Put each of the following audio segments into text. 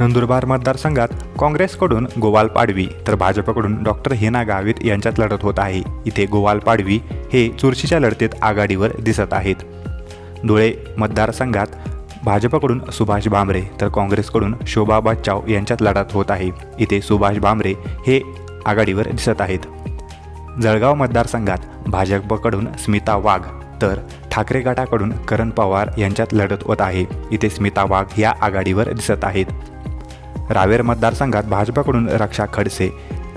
नंदुरबार मतदारसंघात काँग्रेसकडून गोवाल पाडवी तर भाजपकडून डॉक्टर हेना गावित यांच्यात लढत होत आहे. इथे गोवाल पाडवी हे चुरशीच्या लढतीत आघाडीवर दिसत आहेत. धुळे मतदारसंघात भाजपकडून सुभाष भामरे तर काँग्रेसकडून शोभा बच्चाव यांच्यात लढत होत आहे. इथे सुभाष भामरे हे आघाडीवर दिसत आहेत. जळगाव मतदारसंघात भाजपकडून स्मिता वाघ तर ठाकरे गटाकडून करण पवार यांच्यात लढत होत आहे. इथे स्मिता वाघ या आघाडीवर दिसत आहेत. रावेर मतदारसंघात भाजपाकडून रक्षा खडसे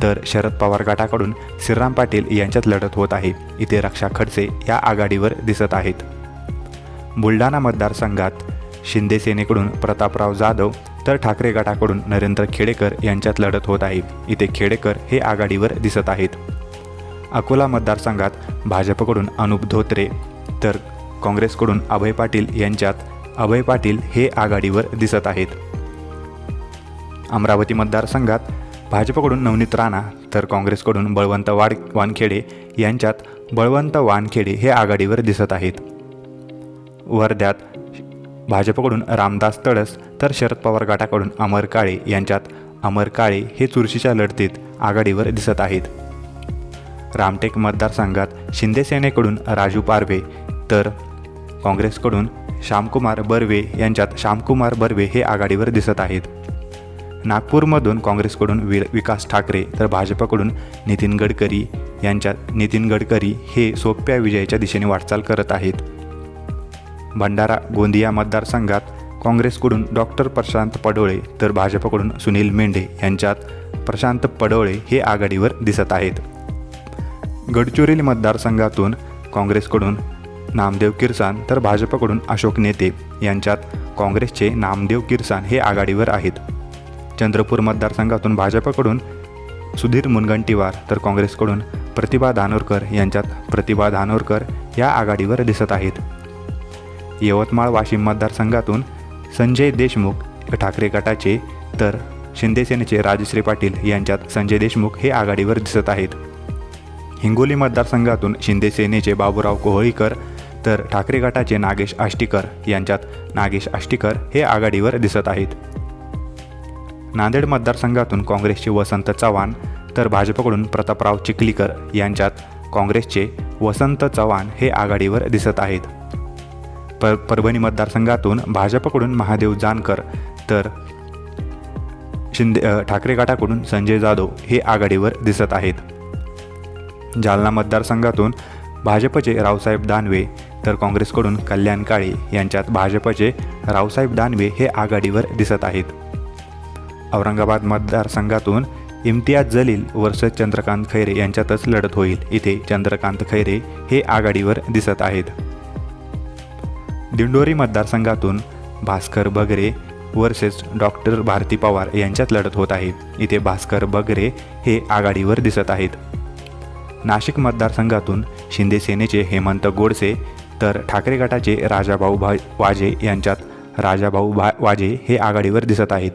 तर शरद पवार गटाकडून श्रीराम पाटील यांच्यात लढत होत आहे. इथे रक्षा खडसे या आघाडीवर दिसत आहेत. बुलढाणा मतदारसंघात शिंदे सेनेकडून प्रतापराव जाधव तर ठाकरे गटाकडून नरेंद्र खेडेकर यांच्यात लढत होत आहे. इथे खेडेकर हे आघाडीवर दिसत आहेत. अकोला मतदारसंघात भाजपकडून अनुप धोत्रे तर काँग्रेसकडून अभय पाटील यांच्यात अभय पाटील हे आघाडीवर दिसत आहेत. अमरावती मतदारसंघात भाजपकडून नवनीत राणा तर काँग्रेसकडून बळवंत वाड वानखेडे यांच्यात बळवंत वानखेडे हे आघाडीवर दिसत आहेत. वर्ध्यात भाजपकडून रामदास तडस तर शरद पवार गटाकडून अमर काळे यांच्यात अमर काळे हे चुरशीच्या लढतीत आघाडीवर दिसत आहेत. रामटेक मतदारसंघात शिंदेसेनेकडून राजू पारवे तर काँग्रेसकडून श्यामकुमार बर्वे यांच्यात श्यामकुमार बर्वे हे आघाडीवर दिसत आहेत. नागपूरमधून काँग्रेसकडून वि विकास ठाकरे तर भाजपकडून नितीन गडकरी यांच्यात नितीन गडकरी हे सोप्या विजयाच्या दिशेने वाटचाल करत आहेत. भंडारा गोंदिया मतदारसंघात काँग्रेसकडून डॉक्टर प्रशांत पडोळे तर भाजपकडून सुनील मेंढे यांच्यात प्रशांत पडोळे हे आघाडीवर दिसत आहेत. गडचिरोली मतदारसंघातून काँग्रेसकडून नामदेव किरसान तर भाजपकडून अशोक नेते यांच्यात काँग्रेसचे नामदेव किरसान हे आघाडीवर आहेत. चंद्रपूर मतदारसंघातून भाजपकडून सुधीर मुनगंटीवार तर काँग्रेसकडून प्रतिभा धानोरकर यांच्यात प्रतिभा धानोरकर या आघाडीवर दिसत आहेत. यवतमाळ वाशिम मतदारसंघातून संजय देशमुख ठाकरे गटाचे तर शिंदेसेनेचे राजश्री पाटील यांच्यात संजय देशमुख हे आघाडीवर दिसत आहेत. हिंगोली मतदारसंघातून शिंदेसेनेचे बाबूराव कोहळीकर तर ठाकरे गटाचे नागेश आष्टीकर यांच्यात नागेश आष्टीकर हे आघाडीवर दिसत आहेत. नांदेड मतदारसंघातून काँग्रेसचे वसंत चव्हाण तर भाजपकडून प्रतापराव चिखलीकर यांच्यात काँग्रेसचे वसंत चव्हाण हे आघाडीवर दिसत आहेत. पर परभणी मतदारसंघातून भाजपकडून महादेव जानकर तर शिंदे ठाकरे गटाकडून संजय जाधव हे आघाडीवर दिसत आहेत. जालना मतदारसंघातून भाजपचे रावसाहेब दानवे तर काँग्रेसकडून कल्याण काळे यांच्यात भाजपचे रावसाहेब दानवे हे आघाडीवर दिसत आहेत. औरंगाबाद मतदारसंघातून इम्तियाज जलील वर्सेस चंद्रकांत खैरे यांच्यातच लढत होईल. इथे चंद्रकांत खैरे हे आघाडीवर दिसत आहेत. दिंडोरी मतदारसंघातून भास्कर बगरे वर्सेस डॉक्टर भारती पवार यांच्यात लढत होत आहे. इथे भास्कर बगरे हे आघाडीवर दिसत आहेत. नाशिक मतदारसंघातून शिंदे सेनेचे हेमंत गोडसे तर ठाकरे गटाचे राजाभाऊ भा वाजे यांच्यात राजाभाऊ भा वाजे हे आघाडीवर दिसत आहेत.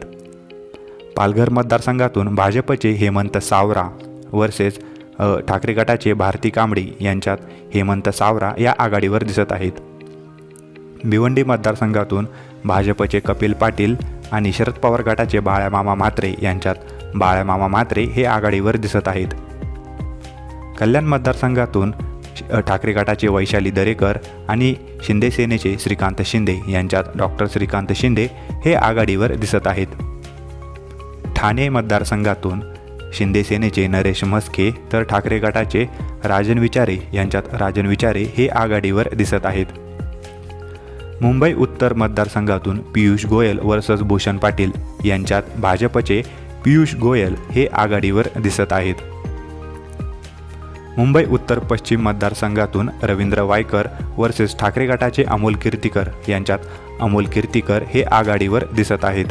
पालघर मतदारसंघातून भाजपचे हेमंत सावरा वर्सेस ठाकरे गटाचे भारती कांबडी यांच्यात हेमंत सावरा या आघाडीवर दिसत आहेत. भिवंडी मतदारसंघातून भाजपचे कपिल पाटील आणि शरद पवार गटाचे बाळ्यामामा म्हात्रे यांच्यात बाळ्यामामा म्हात्रे हे आघाडीवर दिसत आहेत. कल्याण मतदारसंघातून श- ठाकरे गटाचे वैशाली दरेकर आणि शिंदे सेनेचे श्रीकांत शिंदे यांच्यात डॉक्टर श्रीकांत शिंदे हे आघाडीवर दिसत आहेत. ठाणे मतदारसंघातून शिंदेसेनेचे नरेश म्हस्के तर ठाकरे गटाचे राजन विचारे यांच्यात राजन विचारे हे आघाडीवर दिसत आहेत. मुंबई उत्तर मतदारसंघातून पियुष गोयल वर्सस भूषण पाटील यांच्यात भाजपचे पियुष गोयल हे आघाडीवर दिसत आहेत. मुंबई उत्तर पश्चिम मतदारसंघातून रवींद्र वायकर वर्सेस ठाकरे गटाचे अमोल कीर्तीकर यांच्यात अमोल कीर्तीकर हे आघाडीवर दिसत आहेत.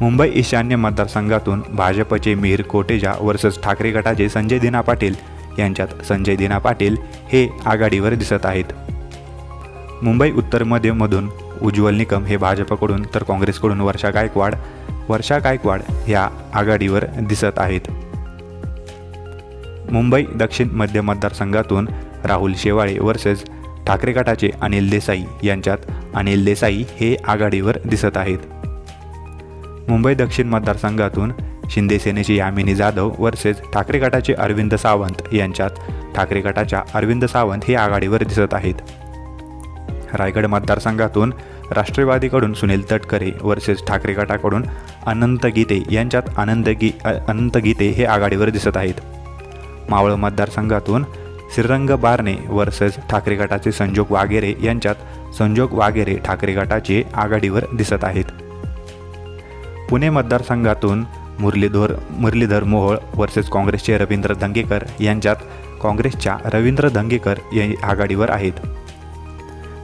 मुंबई ईशान्य मतदारसंघातून भाजपचे मिहीर कोटेजा वर्सेस ठाकरे गटाचे संजय दिना पाटील यांच्यात संजय दिना पाटील हे आघाडीवर दिसत आहेत. मुंबई उत्तरमध्ये मधून उज्ज्वल निकम हे भाजपकडून तर काँग्रेसकडून वर्षा गायकवाड वर्षा गायकवाड ह्या आघाडीवर दिसत आहेत. मुंबई दक्षिण मध्य मतदारसंघातून राहुल शेवाळे वर्सेस ठाकरे गटाचे अनिल देसाई यांच्यात अनिल देसाई हे आघाडीवर दिसत आहेत. मुंबई दक्षिण मतदारसंघातून शिंदे सेनेची यामिनी जाधव वर्सेस ठाकरे गटाचे अरविंद सावंत यांच्यात ठाकरे गटाच्या अरविंद सावंत हे आघाडीवर दिसत आहेत. रायगड मतदारसंघातून राष्ट्रवादीकडून सुनील तटकरे वर्सेस ठाकरे गटाकडून अनंत गीते यांच्यात आनंद गी अनंत गीते हे आघाडीवर दिसत आहेत. मावळ मतदारसंघातून श्रीरंग बारणे वर्सेस ठाकरे गटाचे संजोग वागेरे यांच्यात संजोग वागेरे ठाकरे गटाचे आघाडीवर दिसत आहेत. पुणे मतदारसंघातून मुरलीधर मुरलीधर मोहोळ वर्सेस काँग्रेसचे रवींद्र धंगेकर यांच्यात काँग्रेसच्या रवींद्र धंगेकर या आघाडीवर आहेत.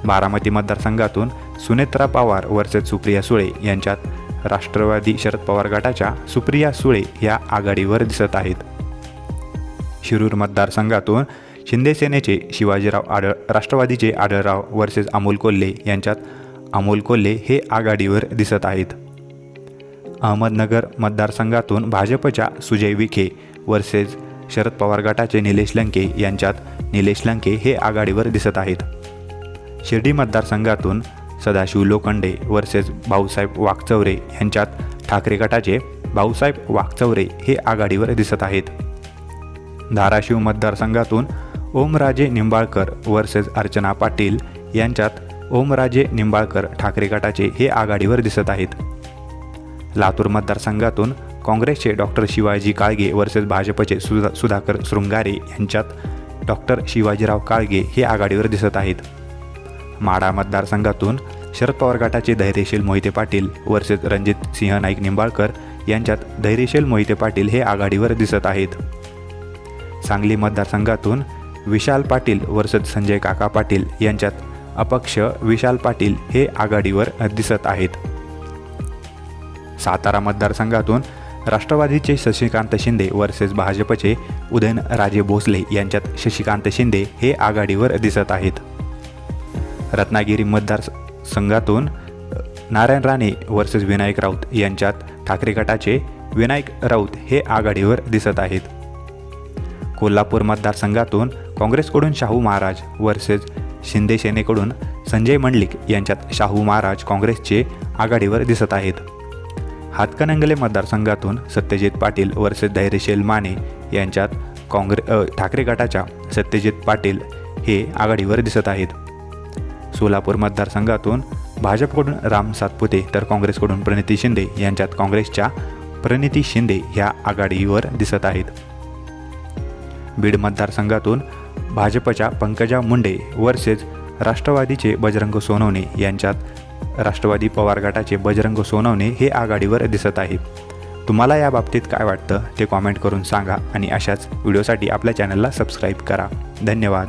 बारामती मतदारसंघातून सुनेत्रा पवार वर्सेस सुप्रिया सुळे यांच्यात राष्ट्रवादी शरद पवार गटाच्या सुप्रिया सुळे या आघाडीवर दिसत आहेत. शिरूर मतदारसंघातून शिंदेसेनेचे शिवाजीराव आढळ राष्ट्रवादीचे आढळराव वर्सेस अमोल कोल्हे यांच्यात अमोल कोल्हे हे आघाडीवर दिसत आहेत. अहमदनगर मतदारसंघातून भाजपच्या सुजय विखे वर्सेस शरद पवार गटाचे निलेश लंके यांच्यात निलेश लंके हे आघाडीवर दिसत आहेत. शिर्डी मतदारसंघातून सदाशिव लोखंडे वर्सेस भाऊसाहेब वाघचौरे यांच्यात ठाकरे गटाचे भाऊसाहेब वाघचौरे हे आघाडीवर दिसत आहेत. धाराशिव मतदारसंघातून ओमराजे निंबाळकर वर्सेस अर्चना पाटील यांच्यात ओमराजे निंबाळकर ठाकरे गटाचे हे आघाडीवर दिसत आहेत. लातूर मतदारसंघातून काँग्रेसचे डॉक्टर शिवाजी काळगे वर्सेस भाजपचे सुधा सुधाकर शृंगारे यांच्यात डॉक्टर शिवाजीराव काळगे हे आघाडीवर दिसत आहेत. माडा मतदारसंघातून शरद पवार गटाचे धैर्यशील मोहिते पाटील वर्सेस रणजित सिंह नाईक निंबाळकर यांच्यात धैर्यशील मोहिते पाटील हे आघाडीवर दिसत आहेत. सांगली मतदारसंघातून विशाल पाटील वर्सेस संजय काका पाटील यांच्यात अपक्ष विशाल पाटील हे आघाडीवर दिसत आहेत. सातारा मतदारसंघातून राष्ट्रवादीचे शशिकांत शिंदे वर्सेस भाजपचे उदयनराजे भोसले यांच्यात शशिकांत शिंदे हे आघाडीवर दिसत आहेत. रत्नागिरी मतदारसंघातून नारायण राणे वर्सेस विनायक राऊत यांच्यात ठाकरे गटाचे विनायक राऊत हे आघाडीवर दिसत आहेत. कोल्हापूर मतदारसंघातून काँग्रेसकडून शाहू महाराज वर्सेस शिंदे सेनेकडून संजय मंडलिक यांच्यात शाहू महाराज काँग्रेसचे आघाडीवर दिसत आहेत. हातकणंगले मतदारसंघातून सत्यजित पाटील वर्सेस धैर्यशील माने यांच्यात काँग्रे ठाकरे गटाच्या सत्यजित पाटील हे आघाडीवर दिसत आहेत. सोलापूर मतदारसंघातून भाजपकडून राम सातपुते तर काँग्रेसकडून प्रणिती शिंदे यांच्यात काँग्रेसच्या प्रणिती शिंदे ह्या आघाडीवर दिसत आहेत. बीड मतदारसंघातून भाजपच्या पंकजा मुंडे वर्सेस राष्ट्रवादीचे बजरंग सोनवणे यांच्यात राष्ट्रवादी पवार गटाचे बजरंग सोनवणे हे आघाडीवर दिसत आहेत तुम्हाला या बाबतीत काय वाटतं ते कॉमेंट करून सांगा आणि अशाच व्हिडिओसाठी आपल्या चॅनलला सबस्क्राईब करा. धन्यवाद.